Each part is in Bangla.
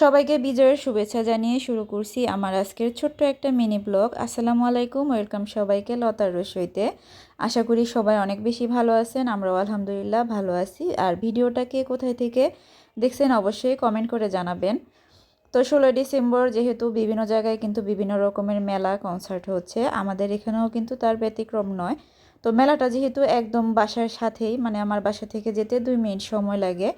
সবাইকে বিজয়ের শুভেচ্ছা জানিয়ে শুরু করছি আমার আজকের ছোট্ট একটা মিনি ব্লগ। আসসালামু আলাইকুম, ওয়েলকাম সবাইকে লতার রসইতে। আশা করি সবাই অনেক বেশি ভালো আছেন, আমরাও আলহামদুলিল্লাহ ভালো আছি। আর ভিডিওটাকে কোথায় থেকে দেখছেন অবশ্যই কমেন্ট করে জানাবেন। তো ষোলোই ডিসেম্বর যেহেতু বিভিন্ন জায়গায় কিন্তু বিভিন্ন রকমের মেলা কনসার্ট হচ্ছে। আমাদের এখানেও কিন্তু তার ব্যতিক্রম নয়। তো মেলাটা যেহেতু একদম বাসার সাথেই মানে আমার বাসা থেকে যেতে দুই মিনিট সময় লাগে।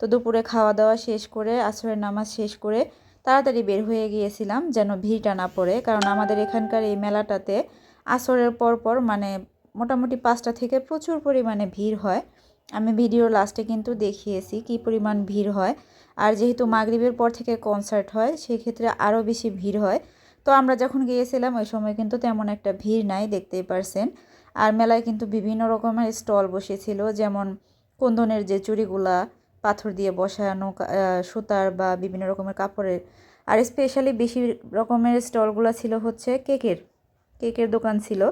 তো দুপুরে খাওয়া দাওয়া শেষ করে, আসরের নামাজ শেষ করে তাড়াতাড়ি বের হয়ে গিয়েছিলাম যেন ভিড়টা না পড়ে। কারণ আমাদের এখানকার এই মেলাটাতে আসরের পর পর মানে মোটামুটি পাঁচটা থেকে প্রচুর পরিমাণে ভিড় হয়। আমি ভিডিও লাস্টে কিন্তু দেখিয়েছি কি পরিমাণ ভিড় হয়। আর যেহেতু মাগরিবের পর থেকে কনসার্ট হয় সেই ক্ষেত্রে আরও বেশি ভিড় হয়। তো আমরা যখন গিয়েছিলাম, ওই সময় কিন্তু তেমন একটা ভিড় নাই, দেখতেই পারছেন। আর মেলায় কিন্তু বিভিন্ন রকমের স্টল বসেছিল, যেমন কুন্দনের যে চুড়িগুলা পাথর দিয়ে বসানো সুতার বা বিভিন্ন রকমের কাপড়ের। আর স্পেশালি বেশি রকমের স্টলগুলো ছিল হচ্ছে কেকের কেকের দোকান ছিল।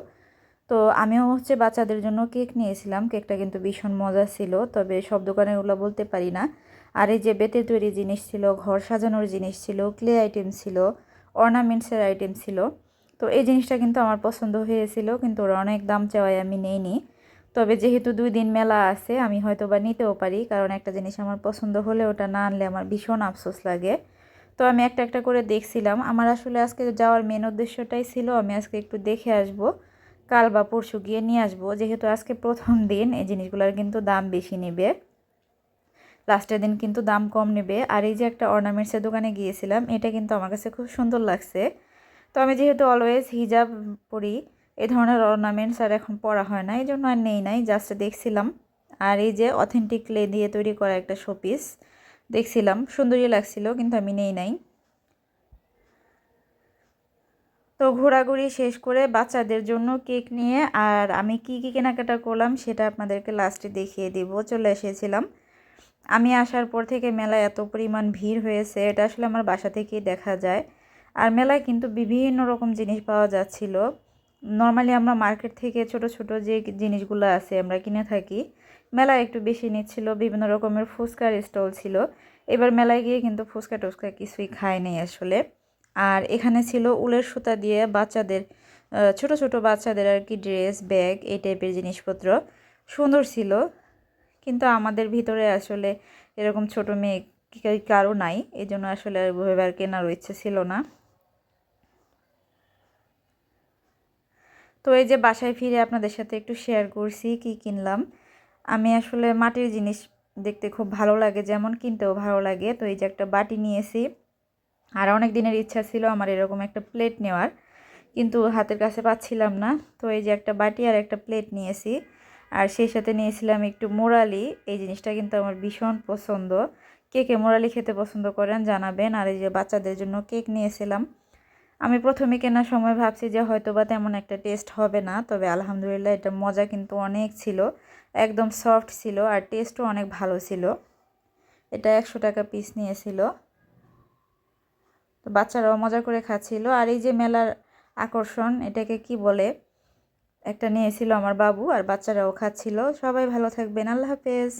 তো আমিও হচ্ছে বাচ্চাদের জন্য কেক নিয়েছিলাম। কেকটা কিন্তু ভীষণ মজা ছিল, তবে সব দোকানের ওগুলো বলতে পারি না। আর এই যে বেতের তৈরি জিনিস ছিল, ঘর সাজানোর জিনিস ছিল ক্লে আইটেম ছিল অর্নামেন্টসের আইটেম ছিল। তো এই জিনিসটা কিন্তু আমার পছন্দ হয়েছিল, কিন্তু ওরা অনেক দাম চাওয়ায় আমি নেইনি। তবে যেহেতু দুই দিন মেলা আছে, আমি হয়তো বা নিতেও পারি, কারণ একটা জিনিস আমার পছন্দ হলে ওটা না আনলে আমার ভীষণ আফসোস লাগে। তো আমি একটা একটা করে দেখছিলাম। আমার আসলে আজকে যাওয়ার মেন উদ্দেশ্যটাই ছিল, আমি আজকে একটু দেখে আসব, কাল বা পরশু গিয়ে নিয়ে আসব। যেহেতু আজকে প্রথম দিন, এই জিনিসগুলোর কিন্তু দাম বেশি নেবে। লাস্টের দিন কিন্তু দাম কম নেবে। আর এই যে একটা অর্নামেন্টসের দোকানে গিয়েছিলাম, এটা কিন্তু আমার কাছে খুব সুন্দর লাগছে। তো আমি যেহেতু অলওয়েজ হিজাব পরি এই ধরনের অর্নামেন্টস আর এখন পরা হয় না এই জন্য আর নেই নাই জাস্ট দেখছিলাম। আর এই যে অথেন্টিক ক্লে দিয়ে তৈরি করা একটা শোপিস দেখছিলাম। সুন্দরই লাগছিল, কিন্তু আমি নেই নাই। তো ঘোরাঘুরি শেষ করে বাচ্চাদের জন্য কেক নিয়ে, আর আমি কি কি কেনাকাটা করলাম সেটা আপনাদেরকে লাস্টে দেখিয়ে দিব। চলে এসেছিলাম। আমি আসার পর থেকে মেলায় এত পরিমাণ ভিড় হয়েছে, এটা আসলে আমার বাসা থেকেই দেখা যায়। আর মেলায় কিন্তু বিভিন্ন রকম জিনিস পাওয়া যাচ্ছিল। নর্মালি আমরা মার্কেট থেকে ছোট ছোট যে জিনিসগুলো আছে আমরা কিনে থাকি, মেলায় একটু বেশি নিচ্ছিল, বিভিন্ন রকমের ফুচকার স্টল ছিল। এবার মেলায় গিয়ে কিন্তু ফুচকা টুচকা কিছুই খায় নেই আসলে। আর এখানে ছিল উলের সুতা দিয়ে বাচ্চাদের ছোট ছোট বাচ্চাদের আর কি ড্রেস ব্যাগ এই টাইপের জিনিসপত্র। সুন্দর ছিল, কিন্তু আমাদের ভিতরে আসলে এরকম ছোট মেয়ে কারও নাই। এই জন্য আসলে আর কেনারও ইচ্ছে ছিল না। তো এই যে বাসায় ফিরে আপনাদের সাথে একটু শেয়ার করছি কি কিনলাম। আমি আসলে মাটির জিনিস দেখতে খুব ভালো লাগে, যেমন কিনতেও ভালো লাগে। তো এই যে একটা বাটি নিয়েছি। আর অনেক দিনের ইচ্ছা ছিল আমার এরকম একটা প্লেট নেওয়ার, কিন্তু হাতের কাছে পাচ্ছিলাম না। তো এই যে একটা বাটি আর একটা প্লেট নিয়েছি। আর সেই সাথে নিয়েছিলাম একটু মোরালি। এই জিনিসটা কিন্তু আমার ভীষণ পছন্দ। কে কে মোরালি খেতে পছন্দ করেন জানাবেন। আর এই যে বাচ্চাদের জন্য কেক নিয়েছিলাম। আমি প্রথমে কেনার সময় ভাবছি যে হয়তো বা তেমন একটা টেস্ট হবে না, তবে আলহামদুলিল্লাহ এটা মজা কিন্তু অনেক ছিল, একদম সফট ছিল আর টেস্টও অনেক ভালো ছিল। এটা একশো টাকা পিস নিয়েছিল। তো বাচ্চারাও মজা করে খাচ্ছিল। আর এই যে মেলার আকর্ষণ, এটাকে কি বলে? একটা নিয়েছিল আমার বাবু আর বাচ্চারাও খাচ্ছিল। সবাই ভালো থাকবেন। আল্লাহ হাফেজ।